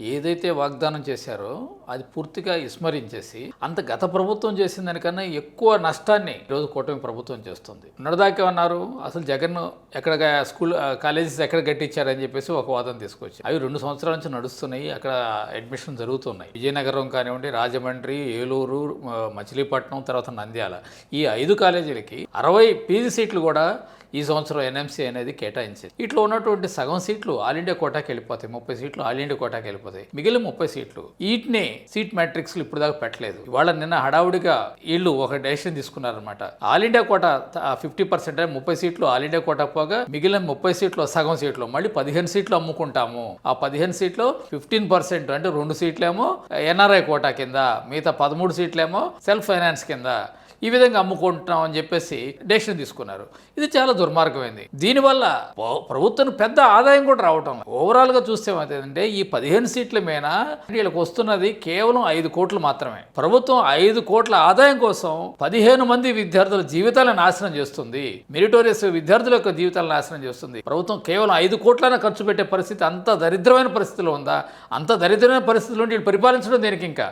ఏదైతే వాగ్దానం చేశారో అది పూర్తిగా విస్మరించేసి అంత గత ప్రభుత్వం చేసిన దానికన్నా ఎక్కువ నష్టాన్ని ఈరోజు కూటమి ప్రభుత్వం చేస్తుంది. ఉన్నదాకే అన్నారు అసలు జగన్ ఎక్కడ స్కూల్ కాలేజెస్ ఎక్కడ కట్టించారని చెప్పేసి ఒక వాదన తీసుకొచ్చి అవి రెండు సంవత్సరాల నుంచి నడుస్తున్నాయి అక్కడ అడ్మిషన్ జరుగుతున్నాయి. విజయనగరం కానివ్వండి రాజమండ్రి ఏలూరు మచిలీపట్నం తర్వాత నంద్యాల. ఈ ఐదు కాలేజీలకి అరవై పీజీ సీట్లు కూడా ఈ సంవత్సరం ఎన్ఎంసీ అనేది కేటాయించింది. ఇట్లా ఉన్నటువంటి సగం సీట్లు ఆల్ ఇండియా కోటాకి వెళ్ళిపోతాయి. ముప్పై సీట్లు ఆల్ ఇండియా కోటాకి వెళ్ళిపోతాయి. మిగిలిన ముప్పై సీట్లు వీటిని సీట్ మ్యాట్రిక్స్లు ఇప్పుడు దాకా పెట్టలేదు. వాళ్ళ నిన్న హడావుడిగా వీళ్ళు ఒక decision తీసుకున్నారనమాట all India quota fifty percent ముప్పై సీట్లు ఆల్ ఇండియా కోటా పోగా మిగిలిన ముప్పై సీట్లు సగం సీట్లు. మళ్ళీ పదిహేను సీట్లు అమ్ముకుంటాము. ఆ పదిహేను సీట్లు ఫిఫ్టీన్ పర్సెంట్ అంటే రెండు సీట్లేమో ఎన్ఆర్ఐ కోటా కింద మిగతా పదమూడు సీట్లేమో సెల్ఫ్ ఫైనాన్స్ కింద ఈ విధంగా అమ్ముకుంటున్నాం అని చెప్పేసి డెసిషన్ తీసుకున్నారు. ఇది చాలా దుర్మార్గమైంది. దీనివల్ల ప్రభుత్వం పెద్ద ఆదాయం కూడా రావటం ఓవరాల్గా చూస్తే ఏమవుతుందంటే ఈ పదిహేను సీట్ల మీద వీళ్ళకి వస్తున్నది కేవలం ఐదు కోట్లు మాత్రమే. ప్రభుత్వం ఐదు కోట్ల ఆదాయం కోసం పదిహేను మంది విద్యార్థుల జీవితాలను నాశనం చేస్తుంది. మెరిటోరియస్ విద్యార్థుల యొక్క జీవితాలను నాశనం చేస్తుంది. ప్రభుత్వం కేవలం ఐదు కోట్లైనా ఖర్చు పెట్టే పరిస్థితి అంత దరిద్రమైన పరిస్థితిలో ఉందా? అంత దరిద్రమైన పరిస్థితిలో వీళ్ళు పరిపాలించడం దేనికి ఇంకా